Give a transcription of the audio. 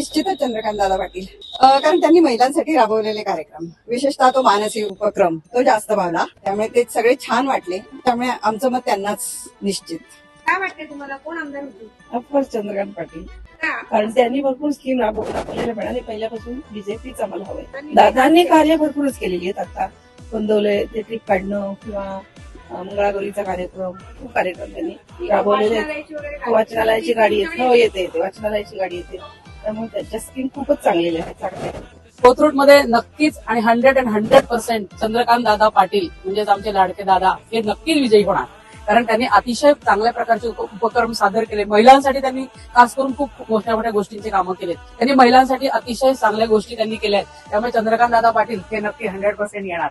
निश्चितच चंद्रकांत दादा पाटील कारण त्यांनी महिलांसाठी राबवलेले कार्यक्रम. विशेषतः तो मानसी उपक्रम तो जास्त भावला. त्यामुळे ते सगळे छान वाटले. त्यामुळे आमचं मत त्यांनाच निश्चित. काय वाटते तुम्हाला? कोण आमदार होतील? Of course Chandrakant Patil. कारण त्यांनी भरपूर स्कीम राबवून आपल्याला मिळाले पहिल्यापासून बीजेपीच आम्हाला हवंय. दादांनी कार्य भरपूरच केलेली आहेत आता. गोंदवले ते ट्रिप काढणं किंवा मंगळागौरीचा कार्यक्रम खूप कार्यक्रम त्यांनी राबवलेले वाचनालयाची गाडी. येते. हो येते येते. वाचनालयाची गाडी येते. त्यामुळे त्यांच्या स्किन खूपच चांगलेल्या आहेत चांगल्या कोथरूडमध्ये नक्कीच आणि hundred and hundred percent Chandrakant Dada Patil म्हणजेच आमचे लाडके दादा हे नक्कीच विजयी होणार. कारण त्यांनी अतिशय चांगल्या प्रकारचे उप- उपक्रम सादर केले. महिलांसाठी त्यांनी खास करून खूप मोठ्या मोठ्या गोष्टींची कामं केले त्यांनी महिलांसाठी अतिशय चांगल्या गोष्टी त्यांनी केल्या आहेत. त्यामुळे चंद्रकांत दादा पाटील हे नक्की हंड्रेड पर्सेंट येणार.